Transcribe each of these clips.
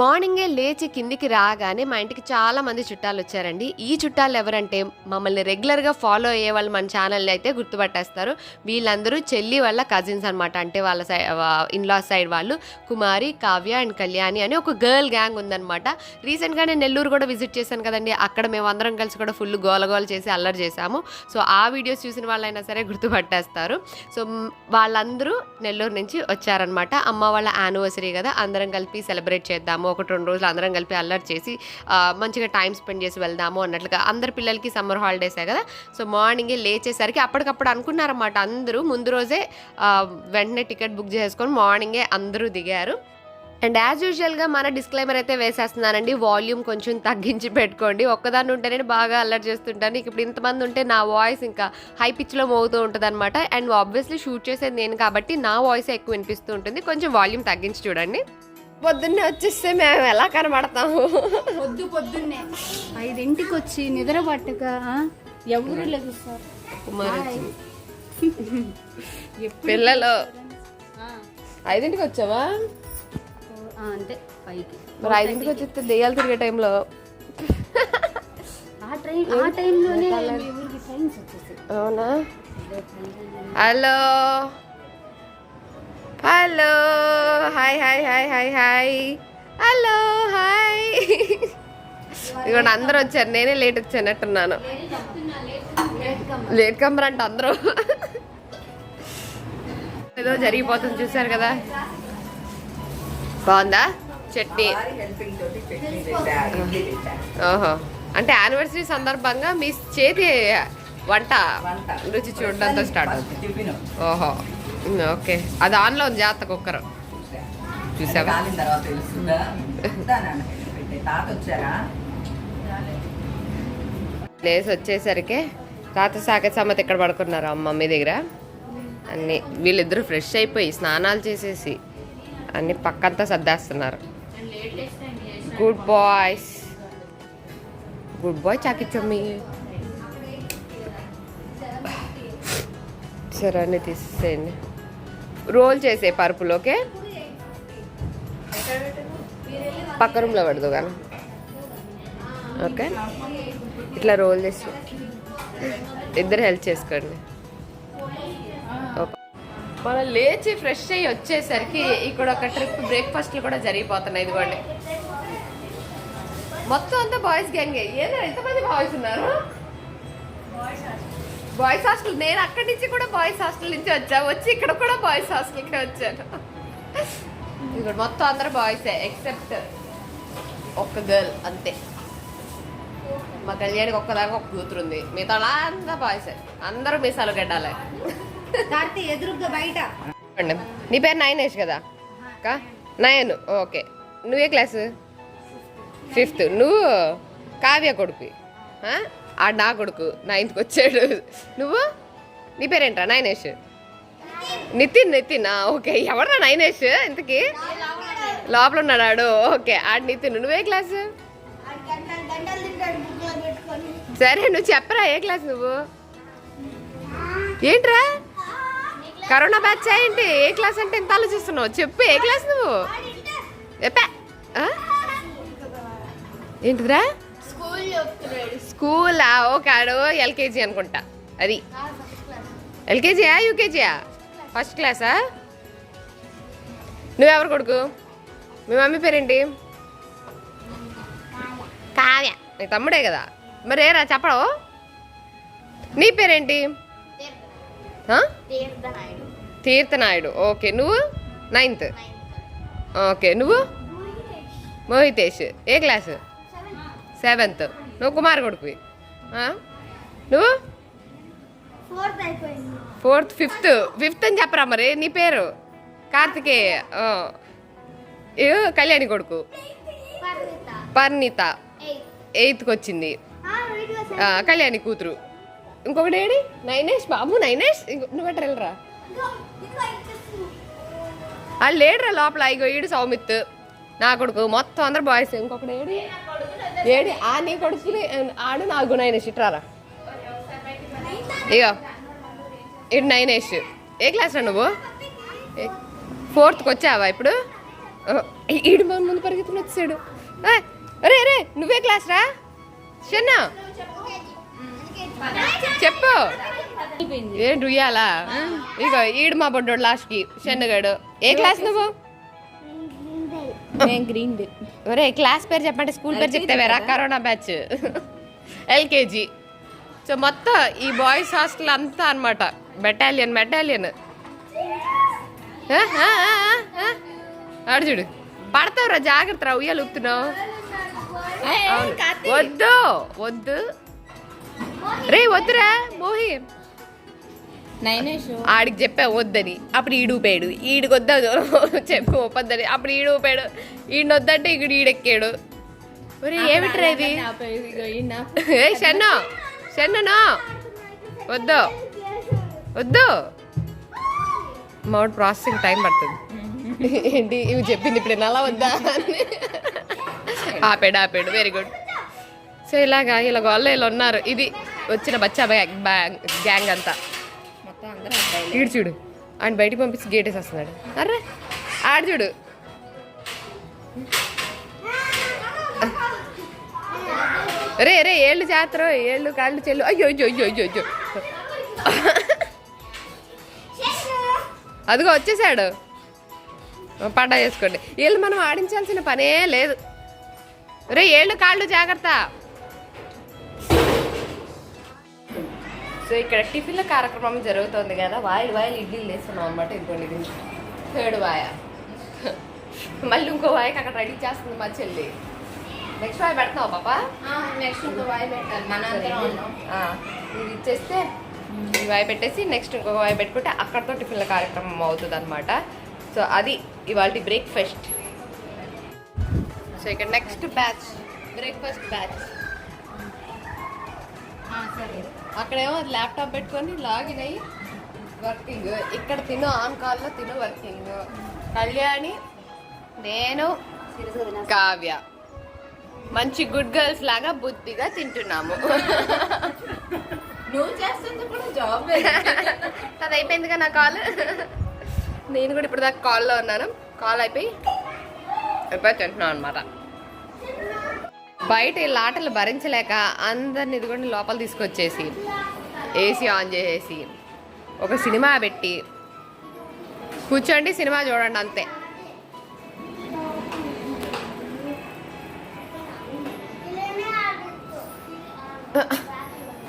మార్నింగే లేచి కిందికి రాగానే మా ఇంటికి చాలా మంది చుట్టాలు వచ్చారండి. ఈ చుట్టాలు ఎవరంటే మమ్మల్ని రెగ్యులర్గా ఫాలో అయ్యే వాళ్ళు మన ఛానల్ని అయితే గుర్తుపట్టేస్తారు. వీళ్ళందరూ చెల్లి వాళ్ళ కజిన్స్ అనమాట అంటే వాళ్ళ సైడ్ ఇన్లా సైడ్ వాళ్ళు. కుమారి కావ్య అండ్ కళ్యాణి అని ఒక గర్ల్ గ్యాంగ్ ఉందనమాట రీసెంట్గా నేను నెల్లూరు కూడా విజిట్ చేశాను కదండి. అక్కడ మేము అందరం కలిసి కూడా ఫుల్ గోలగోల చేసి అల్లరి చేశాము. సో ఆ వీడియోస్ చూసిన వాళ్ళైనా సరే గుర్తుపట్టేస్తారు. సో వాళ్ళందరూ నెల్లూరు నుంచి వచ్చారనమాట అమ్మ వాళ్ళ యానివర్సరీ కదా. అందరం కలిపి సెలబ్రేట్ చేద్దాము ఒకటి రెండు రోజులు అందరం కలిపి అల్లరి చేసి మంచిగా టైం స్పెండ్ చేసి వెళ్దాము అన్నట్లుగా అందరి పిల్లలకి సమ్మర్ హాలిడేసే కదా? సో మార్నింగే లేచేసరికి అప్పటికప్పుడు అనుకున్నారన్నమాట అందరూ. ముందు రోజే వెంటనే టికెట్ బుక్ చేసుకొని మార్నింగే అందరూ దిగారు. అండ్ యాజ్ యూజువల్గా మన డిస్క్లైమర్ అయితే వేసేస్తున్నానండి వాల్యూమ్ కొంచెం తగ్గించి పెట్టుకోండి. ఒక్కదాన్ని ఉంటేనే బాగా అల్లరి చేస్తుంటాను. ఇప్పుడు ఇంతమంది ఉంటే నా వాయిస్ ఇంకా హై పిచ్లో మోగుతూ ఉంటుంది అనమాట అండ్ ఆబ్వియస్లీ షూట్ చేసేది నేను కాబట్టి నా వాయిస్ ఎక్కువ వినిపిస్తూ ఉంటుంది. కొంచెం వాల్యూమ్ తగ్గించి చూడండి. పొద్దున్నే వచ్చేస్తే మేము ఎలా కనబడతాము? పొద్దు పొద్దున్నే. ఐదింటికి వచ్చి నిద్ర పట్టక ఎవరు కుమార్ వచ్చింది. పిల్లలు. ఐదింటికి వచ్చావా అంటే పైకి. మరి ఐదింటికి వచ్చేస్తే దెయ్యాలు తిరిగే టైంలో. ఆ ట్రైన్ టైంలోనే అవునా? Hello? Hello hi hi hi hi hi hello hi ఇదిగోండి అందరూ వచ్చారు. నేనే లేట్ వచ్చానట్టున్నాను. లేట్ కమ్మర్ అంటే అందరూ. ఏదో జరిగిపోతుంది చూసారు కదా. బాగుందా? చట్నీ. ఓహో. అంటే యానివర్సరీ సందర్భంగా మీ చేతి వంట? రుచి చూడడంతో స్టార్ట్ అవుతుంది. ఓహో. ఓకే. అది ఆన్లో ఉంది జాగ్రత్త కుక్కర్. చూసావా? కాలిన తర్వాత తెలుస్తుందా? దా నాన్న, పెట్టే. తాత వచ్చారా లేసి వచ్చేసరికి తాత సాకెట్ సమ్మతి ఇక్కడ పడుకున్నారు అమ్మ మమ్మీ దగ్గర? అన్ని వీళ్ళిద్దరూ ఫ్రెష్ అయిపోయి స్నానాలు చేసేసి అన్ని పక్కంతా సర్దేస్తున్నారు. గుడ్ బాయ్స్ గుడ్ బాయ్ చాకిచ్చమ్మి సరే తీసేయండి రోల్ చేసే పరుపులోకే పక్క రూమ్లో పడదు కానీ. ఓకే? ఇట్లా రోల్ చేసి. ఇద్దరు హెల్ప్ చేసుకోండి. ఓకే. మనం లేచి ఫ్రెష్ అయ్యి వచ్చేసరికి ఇక్కడ ఒక ట్రిప్ బ్రేక్ఫాస్ట్లు కూడా జరిగిపోతున్నాయి ఇదిగోండి. మొత్తం అంతా బాయ్స్ గ్యాంగే. ఏదో ఎంతమంది బాయ్స్ ఉన్నారు. Boys hostel. నేను అక్కడి నుంచి కూడా బాయ్స్ హాస్టల్ నుంచి వచ్చా. వచ్చి ఇక్కడ కూడా బాయ్స్ హాస్టల్కి వచ్చాను. ఇక్కడ మొత్తం అందరూ బాయ్సే ఎక్సెప్ట్ ఒక్క గర్ల్ అంతే. మా కళ్యాణికి ఒక్కదాకా ఒక కూతురు ఉంది. మిగతా అంతా బాయ్సే. అందరూ మీసాలు గడ్డాలే. కార్తీ బయట. నీ పేరు నయనేష్ కదా? అక్క నయన్. ఓకే. నువ్వే క్లాసు? ఫిఫ్త్. నువ్వు కావ్య కొడుకు. ఆ? నా కొడుకు నైన్త్కి వచ్చాడు. నువ్వు? నీ పేరేంట్రా? నయనేష్ నితిన్ నితిన్. ఓకే. ఎవరా నయనేష్ ఇంతకి? లోపల ఉన్నాడు ఓకే. ఆడు నితిన్ నువ్వే క్లాసు? సరే నువ్వు చెప్పరా ఏ క్లాస్ నువ్వు? ఏంట్రా? కరోనా బ్యాచ్ ఏంటి? ఏ క్లాస్ అంటే ఎంత ఆలోచిస్తున్నావు? చెప్పు ఏ క్లాస్ నువ్వు? చెప్పా ఆ? ఏంటిదిరా? స్కూల్? ఓకే ఆడు ఎల్కేజీ అనుకుంటా. అది. ఎల్కేజీయా యూకేజీయా ఫస్ట్ క్లాసా? నువ్వెవరు కొడుకు? మీ మమ్మీ పేరేంటి? కావ్య. నీ తమ్ముడే కదా? మరి ఏరా చెప్పడవు నీ పేరేంటి? తీర్థనాయుడు. ఓకే నువ్వు? నైన్త్. ఓకే నువ్వు? మోహితేష్. ఏ క్లాసు? సెవెంత్. నువ్వు కుమార్ కొడుకువి. ఆ? నువ్వు? ఫోర్త్ ఫిఫ్త్ ఫిఫ్త్ అని చెప్పరా మరి? నీ పేరు? కార్తికేయ. కళ్యాణి కొడుకు? పర్ణిత. ఎయిత్కి వచ్చింది. కళ్యాణి కూతురు. ఇంకొకటి ఏడి? నైనేష్ బాబు నైనేష్? ఇంకో- నువ్వు ఎట్లా వెళ్ళరా? వాళ్ళు లేడురా లోపల ఇగో ఈడు సౌమిత్. నా కొడుకు. మొత్తం అందరు బాయ్స్. ఇంకొకటి ఏడి? ఏడి ఆ నీ కొడుకుని ఆడు నా గుణైన చిట్రారా ఇగో ఇటు నైనేష్. ఏ క్లాస్ రా నువ్వు? ఫోర్త్కి వచ్చావా ఇప్పుడు? ఈడు మన ముందు పరిగెత్తుకుని వచ్చాడు అరే అరే నువ్వే క్లాస్ రా? చిన్న చెప్పు. ఏం రుయ్యాలా? ఇగో ఈడు మా బొడ్డోడు లాస్ట్కి చెన్నగాడు ఏ క్లాస్ నువ్వు? Green day. ఒరే క్లాస్ పేరు చెప్పండి స్కూల్ పేరు చెప్తావేరా కరోనా బ్యాచ్. ఎల్కేజీ. సో మొత్తం ఈ బాయ్స్ హాస్టల్ అంతా అనమాట బెటాలియన్ బెటాలియన్. ఆడు చూడు. పడతావురా జాగ్రత్త రా ఉయ్యాలు ఊపుతున్నావు. వద్దు వద్దు. రే వద్దురా మోహి. ఆడికి చెప్పా వద్దని. అప్పుడు ఈడు ఊపాడు. ఈడికి వద్దు చెప్పి ఒప్పొద్దని అప్పుడు ఈడు ఊపాడు. ఈయన వద్దంటే ఇక్కడ ఈడెక్కాడు. ఏమిట్రా ఇది? ఏ షన్న. షన్ననా? వద్దు. వద్దు. మామిడి ప్రాసెసింగ్ టైం పడుతుంది. ఏంటి? ఇవి చెప్పింది ఇప్పుడు. అలా వద్దా? అని ఆపాడు ఆపాడు. వెరీ గుడ్ సో ఇలాగా ఇలా గోళ్ళ ఇలా ఉన్నారు. ఇది వచ్చిన బచ్చా బ్యాంగ్ గ్యాంగ్ అంతా. ఈడు చూడు ఆయన బయటికి పంపించి గేట్ వేసేస్తున్నాడు. అర్రే ఆడు చూడు. రే రే ఏళ్ళు జాతర ఏళ్ళు కాళ్ళు చెల్లు. అయ్యో అయ్యో అయ్యో అయ్యో అయ్యో. అదిగో వచ్చేసాడు. పండ చేసుకోండి వీళ్ళు మనం ఆడించాల్సిన పనే లేదు. రే ఏళ్ళు కాళ్ళు జాగ్రత్త. సో ఇక్కడ టిఫిన్ల కార్యక్రమం జరుగుతుంది కదా. వాయిల్ వాయిల్ ఇడ్లీలు వేస్తున్నాం అనమాట ఇంకోటి ఇది థర్డ్ వాయ. మళ్ళీ ఇంకో వాయకి అక్కడ రెడీ చేస్తుంది మా చెల్లి. నెక్స్ట్ వాయి పెడతావు పాపా? నెక్స్ట్ ఇంకో వాయి పెట్టాలి. మన ఇది ఇచ్చేస్తే ఈ వాయి పెట్టేసి నెక్స్ట్ ఇంకొక వాయి పెట్టుకుంటే అక్కడతో టిఫిన్ల కార్యక్రమం అవుతుంది అనమాట సో అది ఇవాళ బ్రేక్ఫాస్ట్ సో ఇక్కడ నెక్స్ట్ బ్యాచ్ బ్రేక్ఫాస్ట్ బ్యాచ్ సరే. అక్కడేమో ల్యాప్టాప్ పెట్టుకొని లాగిన్ అయ్యి వర్కింగ్ ఇక్కడ తిను ఆన్ కాల్లో తిను వర్కింగ్ కళ్యాణి నేను కావ్య. మంచి గుడ్ గర్ల్స్ లాగా బుద్ధిగా తింటున్నాము. నువ్వు చేస్తుంది కూడా జాబ్ అది అయిపోయిందిగా నా కాల్ నేను కూడా ఇప్పుడు దాకా కాల్లో ఉన్నాను. కాల్ అయిపోయి అయిపోయి తింటున్నాను అనమాట బయట ఈ లాటలు భరించలేక అందరిని ఇదిగోండి లోపల తీసుకొచ్చేసి ఏసీ ఆన్ చేసేసి ఒక సినిమా పెట్టి కూర్చోండి సినిమా చూడండి అంతే.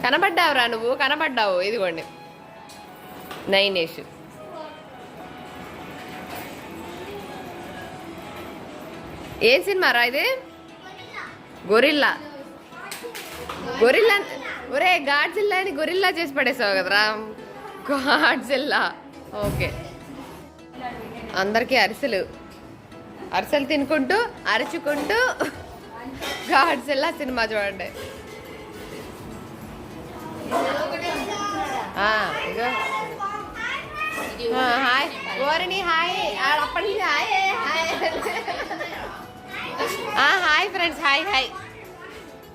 కనబడ్డావురా నువ్వు? కనబడ్డావు. ఇదిగోండి. నైనేష్ ఏం సినిమారా ఇది? గొరిల్లా. గొరిల్లా ఒరే గాడ్జిల్లా అని గొరిల్లా చేసి పడేసావు కదరా. గాడ్జిల్లా. ఓకే. అందరికీ అరిసెలు. అరిసెలు తినుకుంటూ అరుచుకుంటూ గాడ్జిల్లా సినిమా చూడండి. ఇగో హాయ్. ఓరిని హాయ్. అప్పటి నుంచి hi hi. Hi friends hi hi.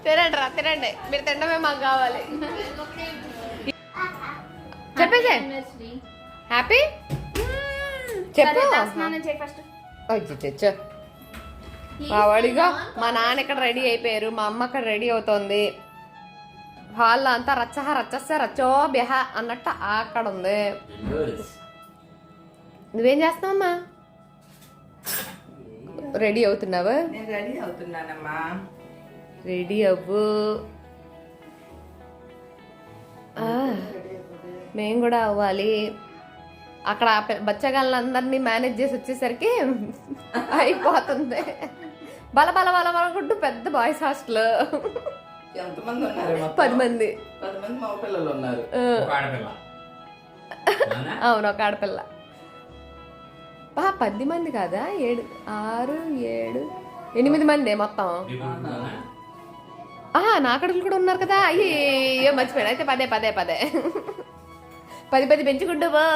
తినండి రా తినండి. మీరు తినడమే మాకు కావాలి. చెప్పేసే. హ్యాపీ చెప్పు. మా వాడిగా మా నాన్న ఇక్కడ రెడీ అయిపోయారు మా అమ్మ అక్కడ రెడీ అవుతోంది. హాల్లో అంతా రచ్చహ రచ్చస్స రచ్చో బెహ అన్నట్టు అక్కడ ఉంది. నువ్వేం చేస్తావమ్మా రెడీ అవుతున్నావు? నేను రెడీ అవుతున్నానమ్మా. రెడీ అవ్వు. మేము కూడా అవ్వాలి. అక్కడ బచ్చగాళ్ళందరినీ మేనేజ్ చేసి వచ్చేసరికి అయిపోతుంది. బల బల బల బలకుంటూ పెద్ద బాయ్స్ హాస్టల్. ఎంతమంది ఉన్నారు మొత్తం? పది మంది. పది మంది మగ పిల్లలు ఉన్నారు. ఆ, ఒక ఆడపిల్ల. అవునా? అవును ఒక ఆడపిల్ల. బా పది మంది కాదా? ఏడు ఆరు ఏడు ఎనిమిది మంది మొత్తం? ఆహా నా కడుపులు కూడా ఉన్నారు కదా. అయ్యో మర్చిపోయాను. అయితే పదే పదే పదే. పది పది పెంచుకుంటావా?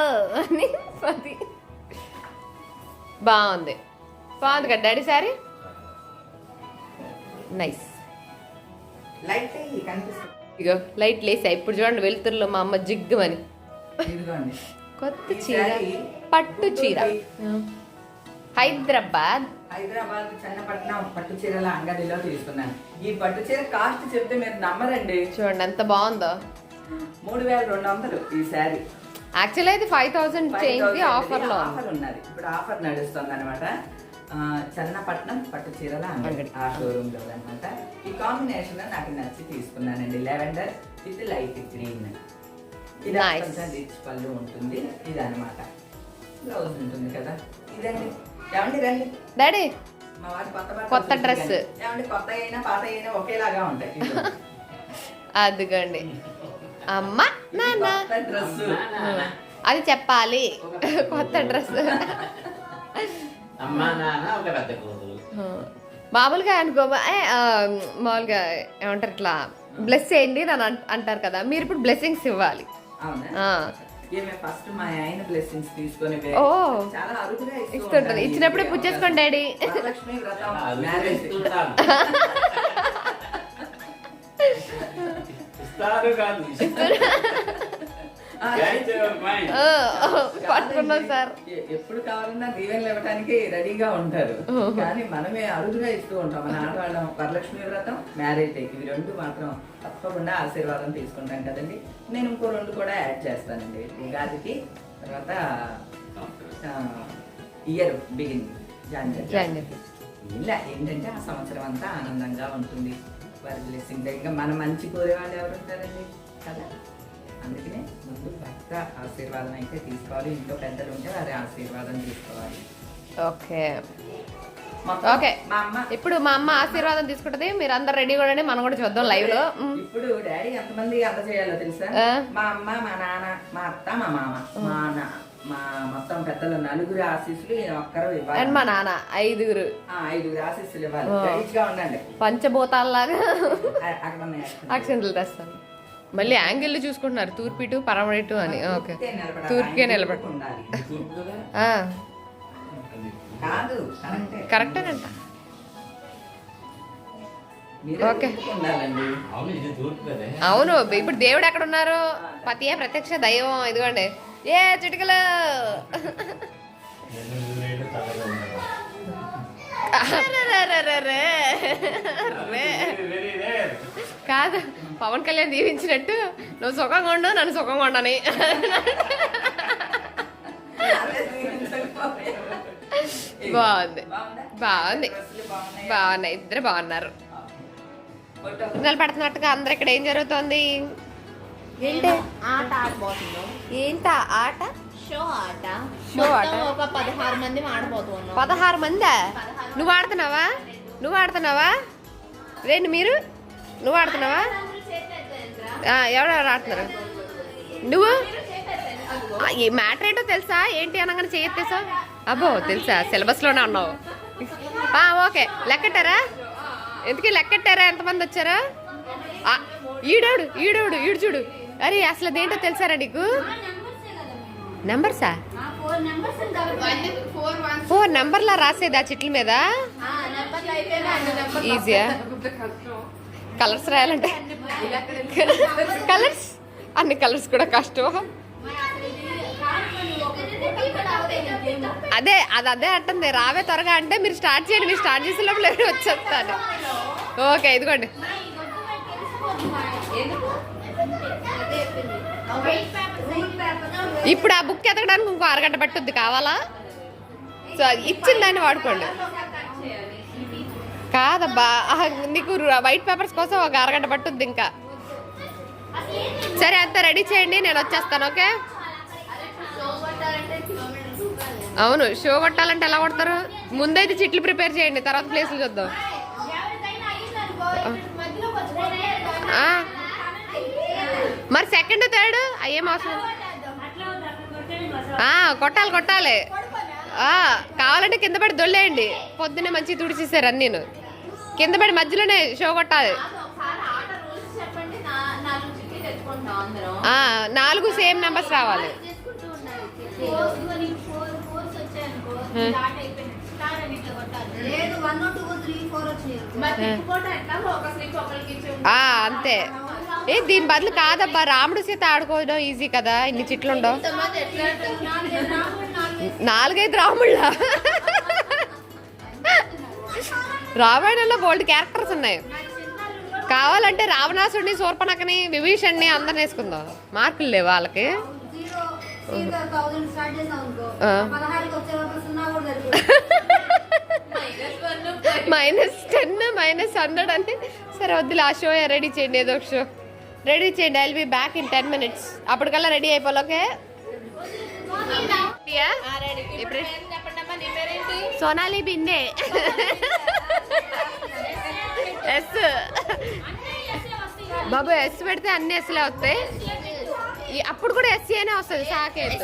అని పది. బాగుంది. బాగుంది కదా డాడీ సారీ? నైస్. ఇగో లైట్ లేసా. ఇప్పుడు చూడండి వెలుతురులో మా అమ్మ జిగ్గుమని. కొత్త చీర పట్టు చీర. హైదరాబాద్. హైదరాబాద్ చెన్నపట్నం పట్టు చీరల అంగడిలో తీసుకున్నాను. ఈ పట్టు చీర కాస్ట్ చెప్తే మీరు నమ్మరండి. చూడండి ఎంత బాగుందో. మూడు వేల రెండు వందలు ఈ శారీ. యాక్చువల్ అయితే ఫైవ్ థౌసండ్ చేంజ్ ఆఫర్లో. ఆఫర్ ఉన్నది. ఇప్పుడు ఆఫర్ నడుస్తుంది అనమాట చన్నపట్నం పట్టు చీరల అంగడి. ఆ షోరూమ్లో అనమాట ఈ కాంబినేషన్ నాకు నచ్చి తీసుకున్నానండి. లెవెండర్ విత్ లైట్ గ్రీన్ ఇది Nice. కొంచెం రిచ్ పళ్ళు ఉంటుంది. ఇది అనమాట బ్లౌజ్ ఉంటుంది కదా. ఇదండి. ఏమండి రండి. డాడీ మా వారి కొత్త డ్రెస్. ఏమండి కొత్త అయినా పాత అయినా ఒకేలాగా ఉంటాయి. అదిగోండి. అమ్మ నాన్న. కొత్త డ్రెస్ అది చెప్పాలి. కొత్త డ్రెస్ అమ్మ నాన్న ఒక పెద్ద కూతురు. మామూలుగా అనుకో మామూలుగా ఏమంటారు ఇట్లా బ్లెస్ చేయండి అని అన్- అంటారు కదా. మీరు ఇప్పుడు బ్లెస్సింగ్స్ ఇవ్వాలి. ఫస్ట్ మా ఆయన బ్లెస్సింగ్స్ తీసుకొని వే- ఓ. చాలా అరుదుగా ఇస్తూ ఇస్తుంటది. ఇచ్చినప్పుడే. పుచ్చేసుకోండి డాడీ. వ్రతం మ్యారేజ్. ఇస్తారు కాదు పట్టుకున్నాం సార్. ఎ- ఎప్పుడు కావాలన్నా దీవెనలు ఇవ్వడానికి రెడీగా ఉంటారు. కానీ మనమే అరుదుగా ఇస్తూ ఉంటాం. మన ఆడవాళ్ళం వరలక్ష్మి వ్రతం మ్యారేజ్ డే. ఇవి రెండు మాత్రం తప్పకుండా ఆశీర్వాదం తీసుకుంటాం కదండి. నేను ఇంకో రెండు కూడా యాడ్ చేస్తానండి. ఉగాదికి తర్వాత ఇయర్ బిగిన్ జాన్వరి. ఇలా ఏంటంటే ఆ సంవత్సరం అంతా ఆనందంగా ఉంటుంది. వారి బ్లెస్సింగ్ ఇంకా మన మంచి కోరే వాళ్ళు ఎవరు ఉంటారండి? కదా? అందుకనే ముందు భర్త ఆశీర్వాదం అయితే తీసుకోవాలి. ఇంట్లో పెద్దలు ఉంటే వారి ఆశీర్వాదం తీసుకోవాలి. ఓకే. ఓకే. ఇప్పుడు మా అమ్మ ఆశీర్వాదం తీసుకుంటది. మీరు అందరు రెడీ కూడా మనం కూడా చూద్దాం లైవ్లో. ఇప్పుడు డాడీ ఎంతమంది అంత చేయాలో తెలుసా. మా అమ్మ మా నాన్న మా అత్త మా మామ. మా నా మా మొత్తం పెద్దలు నలుగురు ఆశీస్సులు ఒక్కరు ఇవ్వాలి. అండ్ మా నాన్న ఐదుగురు. ఐదుగురు ఆశీస్సులు ఇవ్వాలి. గా ఉండండి. పంచభూతాల్లాగా అక్కడ. అక్షంతలు తెస్తాను. మళ్ళీ యాంగిల్ చూసుకుంటున్నారు. తూర్పు ఇటు పరమ ఇటు అని ఓకే. తూర్పుకే నిలబడ ఉండాలి. తూర్పు కదా ఆ, కాదు కరెక్టే. కరెక్టేనంట. ఓకే. అవును ఇది తూర్పు కదా. అవును ఇప్పుడు దేవుడు ఎక్కడ ఉన్నారు పతియే ప్రత్యక్ష దైవం ఇదిగోండి. ఏ చిటికలు. కాదు. పవన్ కళ్యాణ్ దీవించినట్టు నువ్వు సుఖంగా ఉండు నన్ను సుఖంగా ఉండని. బాగుంది. బాగుందా? బాగున్నాయా? ఇద్దరు బాగున్నారు. పడుతున్నట్టుగా అందరు ఇక్కడ ఏం జరుగుతోంది? ఏంటి? ఆట ఆడబోతున్నాం. ఏంట? ఆట? షో ఆట. షో ఆట? ఒక పదహారు మంది ఆడబోతున్నాం. పదహారు మందా? నువ్వు ఆడుతున్నావా? నువ్వు ఆడుతున్నావా? రేండి మీరు? నువ్వు ఆడుతున్నావా? ఎవరెవరు ఆడుతున్నారు నువ్వు? ఈ మ్యాటర్ ఏంటో తెలుసా? ఏంటి అనగానే చేయొత్తేసా అబ్బో తెలుసా? సిలబస్లోనే ఉన్నావు. ఓకే. లెక్కట్టారా? ఎందుకు లెక్కట్టారా? ఎంతమంది వచ్చారా? ఈడోడు ఈడోడు ఈడు చూడు. అరే అసలు అదేంటో తెలుసారా నీకు? నెంబర్సా ఫోర్ నెంబర్లా రాసేదా చిట్ల మీద? ఈజీయా కలర్స్ రాయాలంటే? కలర్స్? అన్ని కలర్స్ కూడా కష్టం. అదే అది అదే అంటుంది. రావే త్వరగా అంటే మీరు స్టార్ట్ చేయండి. మీరు స్టార్ట్ చేసే లోపల వచ్చేస్తాను ఓకే ఇదిగోండి. ఇప్పుడు ఆ బుక్ ఎతకడానికి ఇంకో అరగంట పట్టుద్ది. కావాలా? సో అది ఇచ్చిన దాన్ని వాడుకోండి. కాదబ్బా. ఆహా, నీకు వైట్ పేపర్స్ కోసం ఒక అరగంట పట్టుద్ది ఇంకా. సరే అంతా రెడీ చేయండి నేను వచ్చేస్తాను ఓకే? అవును షో కొట్టాలంటే ఎలా కొడతారు? ముందైతే చిట్లు ప్రిపేర్ చేయండి తర్వాత ప్లేసులు చూద్దాం. మరి సెకండ్ థర్డ్ అయ్యేం అవసరం? కొట్టాలి కొట్టాలి. కావాలంటే కింద పడి దొల్లేయండి. పొద్దున్నే మంచి తుడిచేసారు అన్నీ నేను. కింద పడి మధ్యలోనే షో కొట్టాలి. చెప్పండి నా- నాలుగు చిట్టి తెచ్చుకుంటాం అందరం. ఆ, నాలుగు సేమ్ నెంబర్స్ రావాలి. అంతే. ఏ దీని బదులు కాదబ్బా రాముడు సీత ఆడుకోవడం ఈజీ కదా. ఇన్ని చిట్లు ఉండవు నాలుగైదు రాముళ్ళ? రామాయణంలో బోల్డ్ క్యారెక్టర్స్ ఉన్నాయి. కావాలంటే రావణాసుడిని శూర్పణకని విభీషణ్ని అందరిని వేసుకుందాం. మార్కులు లేవు వాళ్ళకి? మైనస్ టెన్ మైనస్ హండ్రెడ్ అని సరే వద్దులే ఆ షో రెడీ చేయండి ఏదో ఒక షో. రెడీ చేయండి I'll be back in ten minutes. అప్పటికల్లా ready అయిపోలోకే సోనాలి బిందే. ఎస్ బాబు ఎస్ పెడితే అన్ని ఎస్లే వస్తాయి. అప్పుడు కూడా ఎస్సీ అనే వస్తుంది సాకేత్.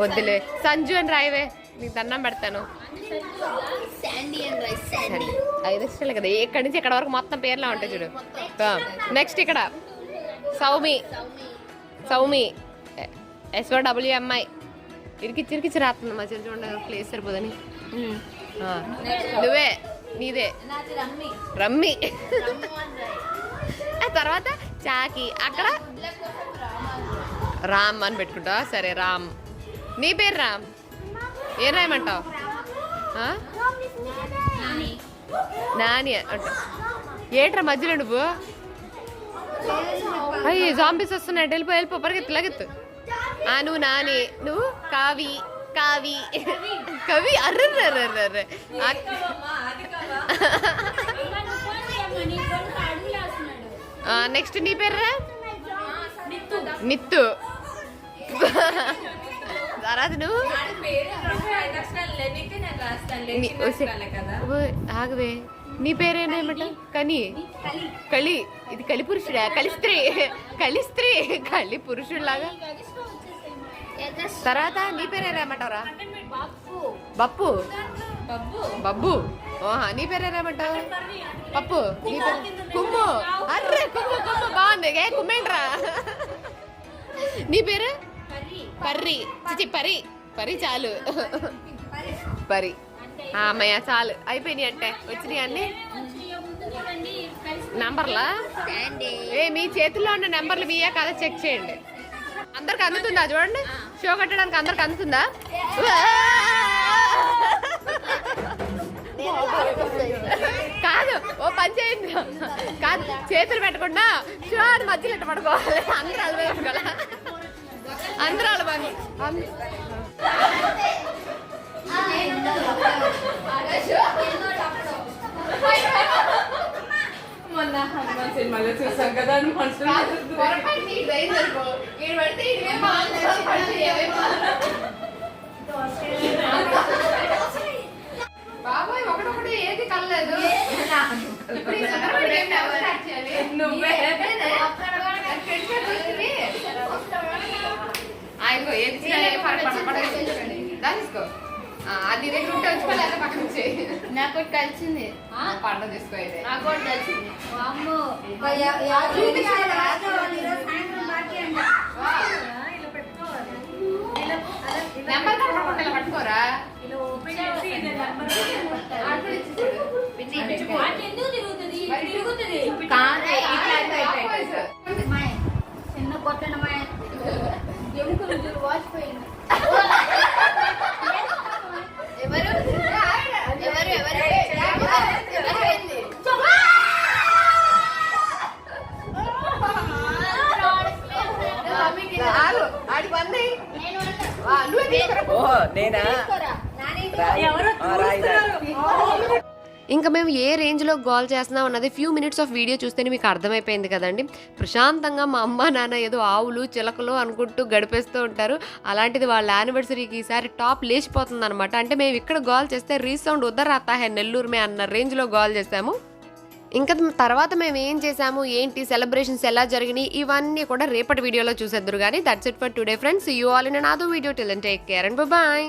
వద్దులే. సంజు అని రాయవే. నీకు దండం పెడతాను. ఐదు ఇష్టాలు కదా. ఎక్కడి నుంచి ఇక్కడ వరకు మొత్తం పేర్లా ఉంటాయి చూడు. నెక్స్ట్ ఇక్కడ. సౌమి. సౌమి. ఎస్ఓ డబ్ల్యూఎంఐ ఇరికిచ్చి ఇరికిచ్చి రాస్తుంది మా చిన్న చూడండి ప్లేస్ సరిపోదని. నువ్వే నీదే. రమ్మి. తర్వాత చాకి. అక్కడ రామ్ అని పెట్టుకుంటా. సరే రామ్. నీ పేరు రామ్? ఏం రాయమంటావు? నాని అంట. ఏట్రా మధ్యలో నువ్వు? అయ్యి జాంబీస్ వస్తున్నాయి వెళ్ళిపో వెళ్ళిపో పరిగెత్తు లగెత్తు ఆ నువ్వు నాని. నువ్వు? కావి. కావి. కవి? అర్రర్రర్రర్ర నెక్స్ట్ నీ పేర్రా? నిత్తు తర్వాత నువ్వు? ఆగవే. నీ పేరేనేమట కని. కలి. ఇది కలి పురుషుడా? కలిస్త్రీ. కలిస్త్రీ. కలి పురుషుడిలాగా తర్వాత నీ పేరేరేమంటావురా బప్పు. బబ్బు. ఓహా నీ పేరేరేమంటావు పప్పు నీ పేరు కుమ్ము. అర్రే కుమ్ము కుమ్ము. బాగుంది. ఏ కుమ్మేంట్రా? నీ పేరు? పర్రి. చిచి పరి పరి చాలు. పరి అమ్మయ్య చాలు. అయిపోయినాయి అంటే. వచ్చినాయి అన్ని? నంబర్లా? ఏ మీ చేతిలో ఉన్న నెంబర్లు మీయే కదా? చెక్ చేయండి. అందరికి అందుతుందా? చూడండి. షో కట్టడానికి అందరికి అందుతుందా? కాదు ఓ పని చేయండి. కాదు చేతులు పెట్టకుండా షో అని మధ్యలో ఇట్ట పడుకోవాలి. అందరూ అలవే పెట్టుకోవాలి అందరూ అలవాలి మొన్న హనుమాన్ సినిమాలో చూసాం కదా అని మనసులో బాబాయ్ ఒకటొకటి ఏది కలలేదు? నువ్వే. ఆయనకో ఏది పడ- పడ- పడ తీసుకో. అది దగ్గర ఉంటే ఉంచుకోవాలి లేదా పక్కన నాకు ఒకటి కలిసింది. పంట తీసుకో నాకు ఒకటి కలిసింది. ఇంకా మేము ఏ రేంజ్లో గోల్ చేస్తున్నాం అన్నది ఫ్యూ మినిట్స్ ఆఫ్ వీడియో చూస్తేనే మీకు అర్థమైపోయింది కదండి. ప్రశాంతంగా మా అమ్మ నాన్న ఏదో ఆవులు చిలకలు అనుకుంటూ గడిపేస్తూ ఉంటారు. అలాంటిది వాళ్ళ యానివర్సరీకి ఈసారి టాప్ లేచిపోతుంది అనమాట అంటే మేము ఇక్కడ గోల్ చేస్తే రీసౌండ్ ఉద్దరాతా హే నెల్లూరు మే అన్న రేంజ్లో గోల్ చేసాము ఇంకా తర్వాత మేము ఏం చేసాము ఏంటి సెలబ్రేషన్స్ ఎలా జరిగినాయి ఇవన్నీ కూడా రేపటి వీడియోలో చూసేద్దరు కానీ that's it for today friends you all in నాదో video talent take care and bye